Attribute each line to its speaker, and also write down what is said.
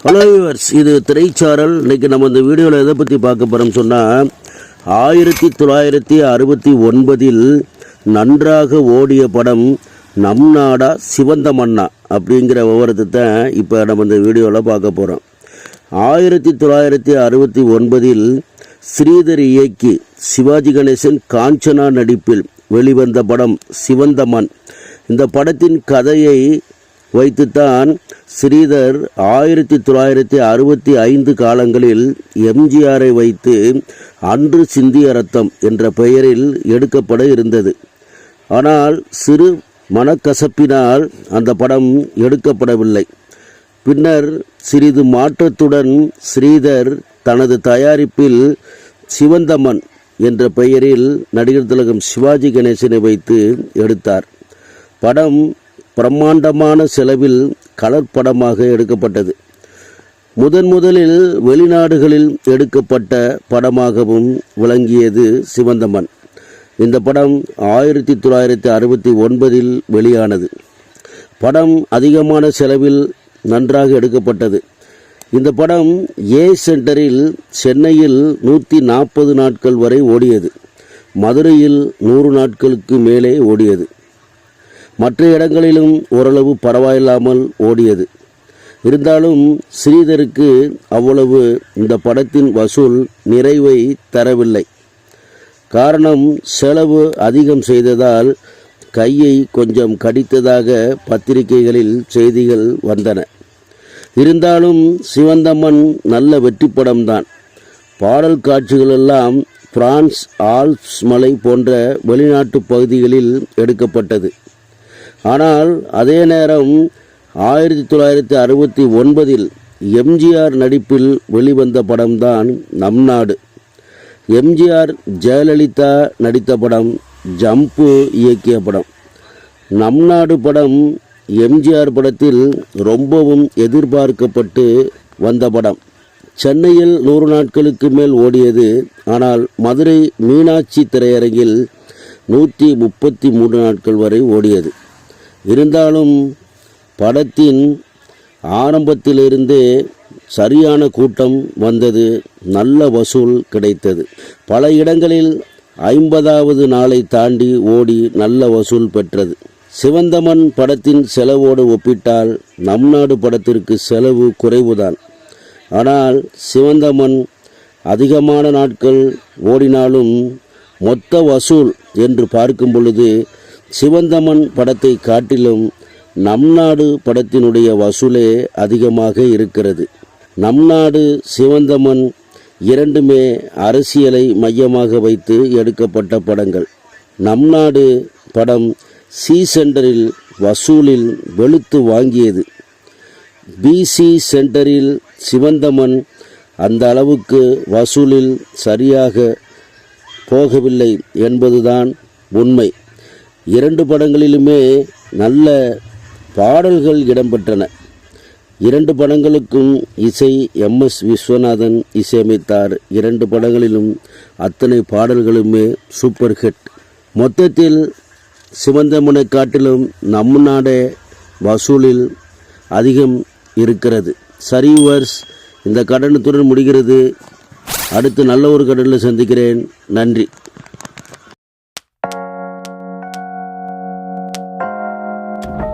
Speaker 1: Hello viewers இது திரைச்சாரல். இன்றைக்கி நம்ம இந்த வீடியோவில் எதை பற்றி பார்க்க போகிறோம்னு சொன்னால் ஆயிரத்தி தொள்ளாயிரத்தி அறுபத்தி ஒன்பதில் நன்றாக ஓடிய படம் நம் நாடா சிவந்த மன்னா அப்படிங்கிற விவரத்தை தான் இப்போ நம்ம இந்த வீடியோவில் பார்க்க போகிறோம் ஆயிரத்தி தொள்ளாயிரத்தி அறுபத்தி ஒன்பதில் ஸ்ரீதர் இயக்கி சிவாஜி கணேசன் காஞ்சனா நடிப்பில் வெளிவந்த படம் சிவந்த மண் இந்த படத்தின் கதையை வைத்துத்தான் ஸ்ரீதர் ஆயிரத்தி தொள்ளாயிரத்தி அறுபத்தி ஐந்து காலங்களில் எம்ஜிஆரை வைத்து அன்று சிந்திய ரத்தம் என்ற பெயரில் எடுக்கப்பட இருந்தது. ஆனால் சிறு மனக்கசப்பினால் அந்த படம் எடுக்கப்படவில்லை. பின்னர் சிறிது மாற்றத்துடன் ஸ்ரீதர் தனது தயாரிப்பில் சிவந்தமன் என்ற பெயரில் நடிகர் திலகம் சிவாஜி கணேசனை வைத்து எடுத்தார். படம் பிரம்மாண்டமான செலவில் கலர் படமாக எடுக்கப்பட்டது. முதன் முதலில் வெளிநாடுகளில் எடுக்கப்பட்ட படமாகவும் விளங்கியது சிவந்தமன் இந்த படம் ஆயிரத்தி தொள்ளாயிரத்தி அறுபத்தி ஒன்பதில் வெளியானது. படம் அதிகமான செலவில் நன்றாக எடுக்கப்பட்டது. இந்த படம் ஏ சென்டரில் சென்னையில் நூற்றி நாற்பது நாட்கள் வரை ஓடியது. மதுரையில் நூறு நாட்களுக்கு மேலே ஓடியது. மற்ற இடங்களிலும் ஓரளவு பரவாயில்லாமல் ஓடியது. இருந்தாலும் ஸ்ரீதருக்கு அவ்வளவு இந்த படத்தின் வசூல் நிறைவை தரவில்லை. காரணம் செலவு அதிகம் செய்ததால் கையை கொஞ்சம் கடித்ததாக பத்திரிகைகளில் செய்திகள் வந்தன. இருந்தாலும் சிவந்தம்மன் நல்ல வெற்றி படம்தான் பாடல் காட்சிகளெல்லாம் பிரான்ஸ் ஆல்ப்ஸ் மலை போன்ற வெளிநாட்டு பகுதிகளில் எடுக்கப்பட்டது. ஆனால் அதே நேரம் ஆயிரத்தி தொள்ளாயிரத்தி அறுபத்தி ஒன்பதில் எம்ஜிஆர் நடிப்பில் வெளிவந்த படம்தான் நம் நாடு. எம்ஜிஆர் ஜெயலலிதா நடித்த படம் ஜம்பு இயக்கிய படம். நம் நாடு படம் எம்ஜிஆர் படத்தில் ரொம்பவும் எதிர்பார்க்கப்பட்டு வந்த படம். சென்னையில் நூறு நாட்களுக்கு மேல் ஓடியது. ஆனால் மதுரை மீனாட்சி திரையரங்கில் நூற்றி முப்பத்தி மூன்று நாட்கள் வரை ஓடியது. இருந்தாலும் படத்தின் ஆரம்பத்திலிருந்தே சரியான கூட்டம் வந்தது நல்ல வசூல் கிடைத்தது. பல இடங்களில் ஐம்பதாவது நாளை தாண்டி ஓடி நல்ல வசூல் பெற்றது. சிவந்தமன் படத்தின் செலவோடு ஒப்பிட்டால் நம் நாடு படத்திற்கு செலவு குறைவுதான். ஆனால் சிவந்தமன் அதிகமான நாட்கள் ஓடினாலும் மொத்த வசூல் என்று பார்க்கும் பொழுது சிவந்தமன் படத்தை காட்டிலும் நம் நாடு படத்தினுடைய வசூலே அதிகமாக இருக்கிறது. நம் நாடு சிவந்தமன் இரண்டுமே அரசியலை மையமாக வைத்து எடுக்கப்பட்ட படங்கள். நம் நாடு படம் சி சென்டரில் வசூலில் வெளுத்து வாங்கியது. பிசி சென்டரில் சிவந்தமன் அந்த அளவுக்கு வசூலில் சரியாக போகவில்லை என்பதுதான் உண்மை. இரண்டு படங்களிலுமே நல்ல பாடல்கள் இடம்பெற்றன. இரண்டு படங்களுக்கும் இசை எம் எஸ் விஸ்வநாதன் இசையமைத்தார். இரண்டு படங்களிலும் அத்தனை பாடல்களுமே சூப்பர் ஹிட். மொத்தத்தில் சிவந்தமனை காட்டிலும் நம் நாடே வசூலில் அதிகம் இருக்கிறது. சரிவர்ஸ் இந்த கடனத்துடன் முடிகிறது. அடுத்து நல்ல ஒரு கடனில் சந்திக்கிறேன். நன்றி. Thank you.